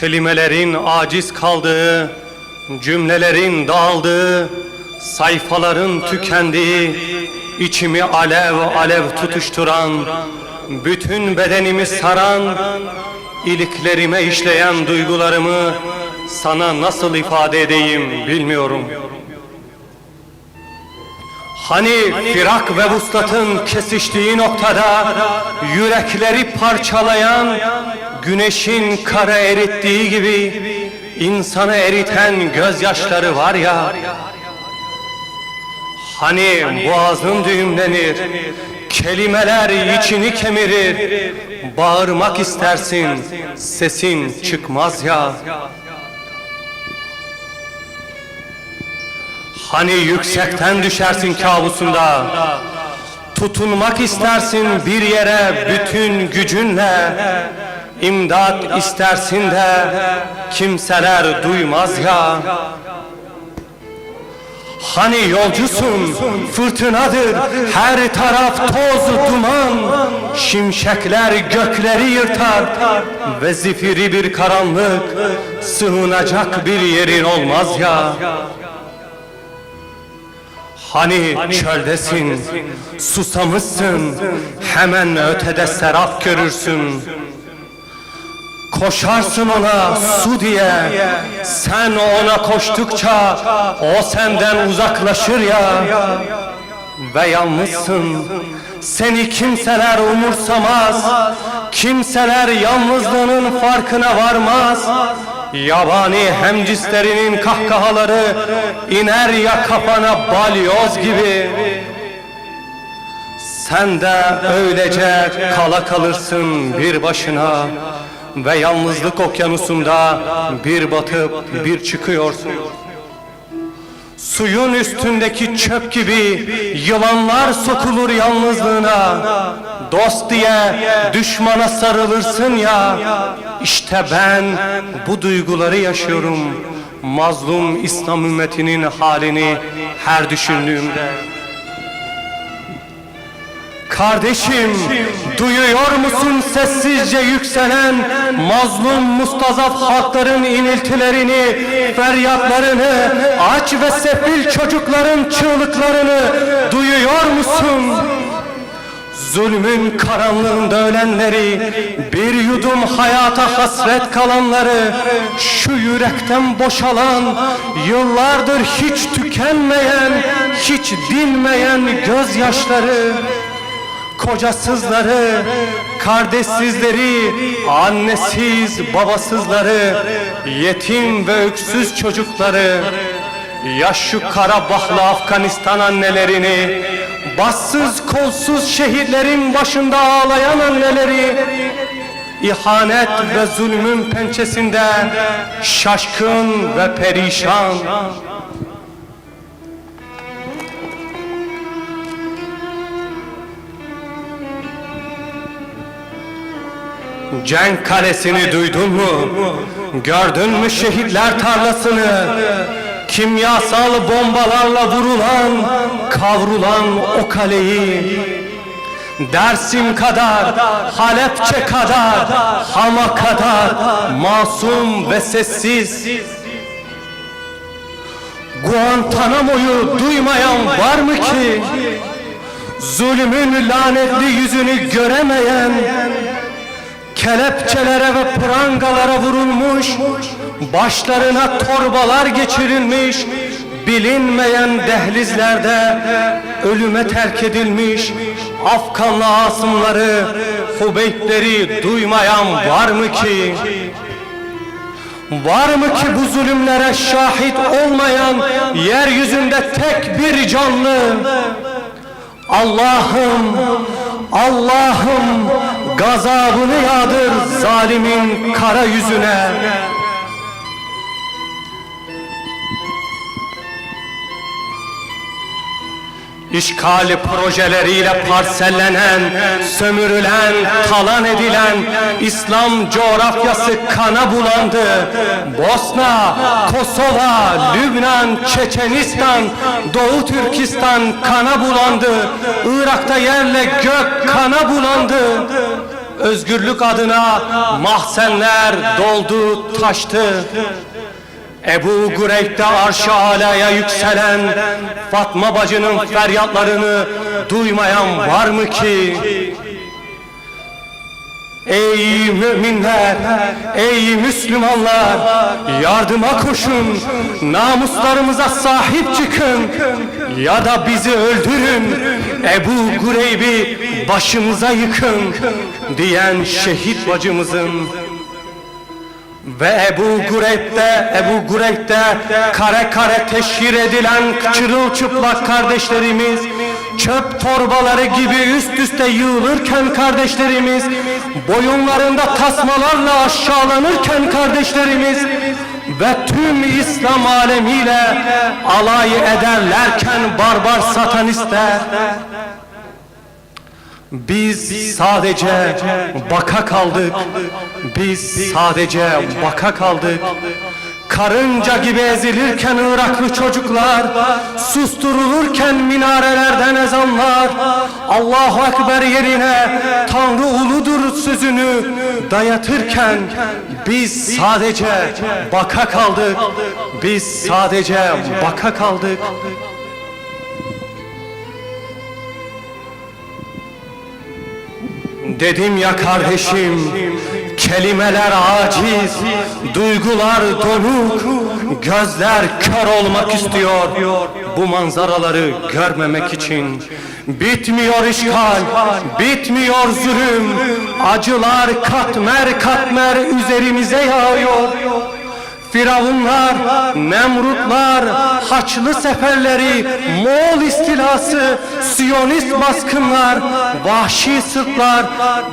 Kelimelerin aciz kaldığı, cümlelerin dağıldığı, sayfaların tükendiği, içimi alev alev tutuşturan, bütün bedenimi saran, iliklerime işleyen duygularımı sana nasıl ifade edeyim bilmiyorum. Hani firak ve vuslatın kesiştiği noktada yürekleri parçalayan güneşin kara erittiği gibi insanı eriten gözyaşları var ya Hani boğazın düğümlenir, kelimeler içini kemirir, bağırmak istersin, sesin çıkmaz ya. Hani yüksekten düşersin kabusunda, tutunmak istersin bir yere bütün gücünle, imdat istersin de kimseler duymaz ya. Hani yolcusun, fırtınadır, her taraf toz duman, şimşekler gökleri yırtar ve zifiri bir karanlık, sığınacak bir yerin olmaz ya. Hani çöldesin, susamışsın, hemen ötede serap görürsün. Koşarsın ona su diye Sen ona koştukça O senden uzaklaşır ya. Ve yalnızsın Seni kimseler umursamaz Kimseler yalnızlığının farkına varmaz Yabani hemcislerinin kahkahaları iner ya kafana balyoz gibi Sen de öylece kala kalırsın bir başına ve yalnızlık okyanusunda bir batıp bir çıkıyorsun. Suyun üstündeki çöp gibi yılanlar sokulur yalnızlığına. Dost diye düşmana sarılırsın ya. İşte ben bu duyguları yaşıyorum. Mazlum İslam ümmetinin halini her düşündüğümde. Kardeşim, duyuyor musun sessizce yükselen mazlum mustazaf halkların iniltilerini, feryatlarını, aç ve sefil çocukların çığlıklarını duyuyor musun? Zulmün karanlığında ölenleri, bir yudum hayata hasret kalanları, şu yürekten boşalan, yıllardır hiç tükenmeyen, hiç dinmeyen gözyaşları, kocasızları, kardeşsizleri, annesiz, babasızları, yetim ve öksüz çocukları, ya şu Karabahlı Afganistan annelerini, bassız kolsuz şehitlerin başında ağlayan anneleri, ihanet ve zulmün pençesinde şaşkın ve perişan, Cenk kalesini duydun mu? Gördün mü şehitler tarlasını? Kimyasal bombalarla vurulan, kavrulan o kaleyi. Dersim kadar, Halepçe kadar, Hama kadar masum ve sessiz. Guantanamo'yu duymayan var mı ki? Zulmün lanetli yüzünü göremeyen, kelepçelere ve prangalara vurulmuş, başlarına torbalar geçirilmiş, bilinmeyen dehlizlerde ölüme terk edilmiş, Afganlı asımları, Hubeybleri duymayan var mı ki? Var mı ki bu zulümlere şahit olmayan yeryüzünde tek bir canlı? Allah'ım, Allah'ım gazabını yağdır zalimin kara yüzüne. İşgali projeleriyle parsellenen, sömürülen, talan edilen İslam coğrafyası kana bulandı. Bosna, Kosova, Lübnan, Çeçenistan, Doğu Türkistan kana bulandı. Irak'ta yerle gök kana bulandı. Özgürlük adına mahzenler doldu taştı. Ebu Gureyb'de arş-ı alaya yükselen Fatma bacının feryatlarını duymayan var mı ki? Ey müminler, ey Müslümanlar, yardıma koşun, namuslarımıza sahip çıkın ya da bizi öldürün, Ebu Gureyb'i başımıza yıkın diyen şehit bacımızın ve Ebu Gureyb'de, Ebu Gureyb'de kare kare teşhir edilen çırılçıplak kardeşlerimiz, çöp torbaları gibi üst üste yığılırken kardeşlerimiz, boyunlarında tasmalarla aşağılanırken kardeşlerimiz ve tüm İslam alemiyle alay ederlerken barbar satanistler, biz sadece baka kaldık. Biz sadece baka kaldık. Karınca gibi ezilirken Iraklı çocuklar, susturulurken minarelerden ezanlar, Allahu Ekber yerine Tanrı uludur sözünü dayatırken biz sadece baka kaldık. Biz sadece baka kaldık. Dedim ya kardeşim, kelimeler aciz, duygular donuk, gözler kör olmak istiyor. Bu manzaraları görmemek için bitmiyor işgal, bitmiyor zulüm, acılar katmer katmer üzerimize yağıyor. Firavunlar, Nemrutlar, Haçlı seferleri, Moğol istilası, Siyonist baskınlar, vahşi Sırplar,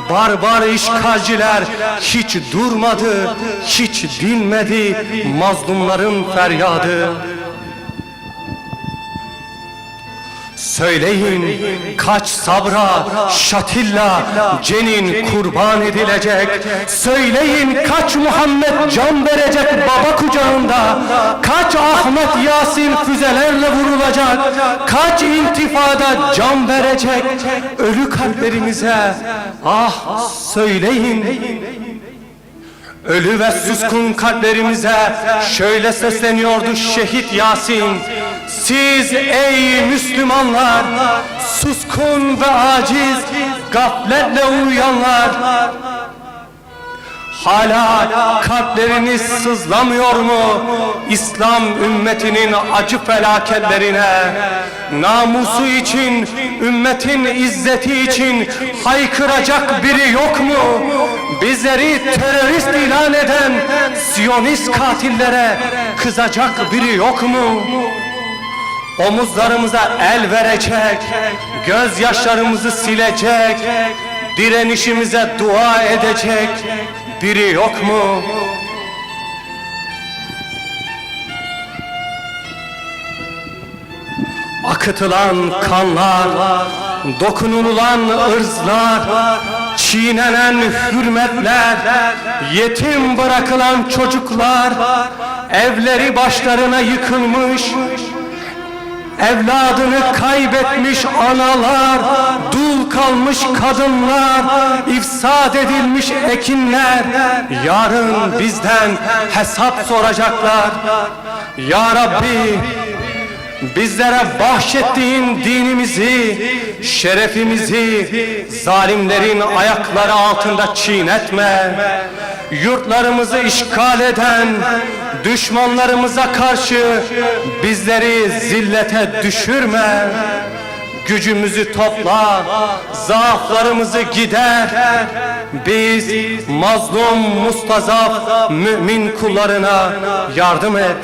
barbar işgalciler hiç durmadı, hiç dinmedi mazlumların feryadı. Söyleyin kaç sabra, şatilla, cenin kurban edilecek. Söyleyin kaç Muhammed can verecek baba kucağında. Kaç Ahmet Yasin füzelerle vurulacak. Kaç intifada can verecek ölü kalplerimize. Ah söyleyin. Ölü ve suskun kalplerimize şöyle sesleniyordu şehit Yasin. Siz ey Müslümanlar, suskun ve aciz, gafletle uyuyanlar, Hala kalpleriniz sızlamıyor mu İslam ümmetinin acı felaketlerine? Namusu için, ümmetin izzeti için haykıracak biri yok mu? Bizleri terörist ilan eden Siyonist katillere kızacak biri yok mu? Omuzlarımıza el verecek, gözyaşlarımızı silecek, direnişimize dua edecek biri yok mu? Akıtılan kanlar, dokunulan ırzlar, çiğnenen hürmetler, yetim bırakılan çocuklar, evleri başlarına yıkılmış, Evladını kaybetmiş analar, dul kalmış kadınlar, ifsad edilmiş ekinler, yarın bizden hesap soracaklar. Ya Rabbi, bizlere bahşettiğin dinimizi, şerefimizi zalimlerin ayakları altında çiğnetme. Yurtlarımızı işgal eden düşmanlarımıza karşı bizleri zillete düşürme. Gücümüzü topla, zaaflarımızı gider. Biz mazlum, mustazaf, mümin kullarına yardım et.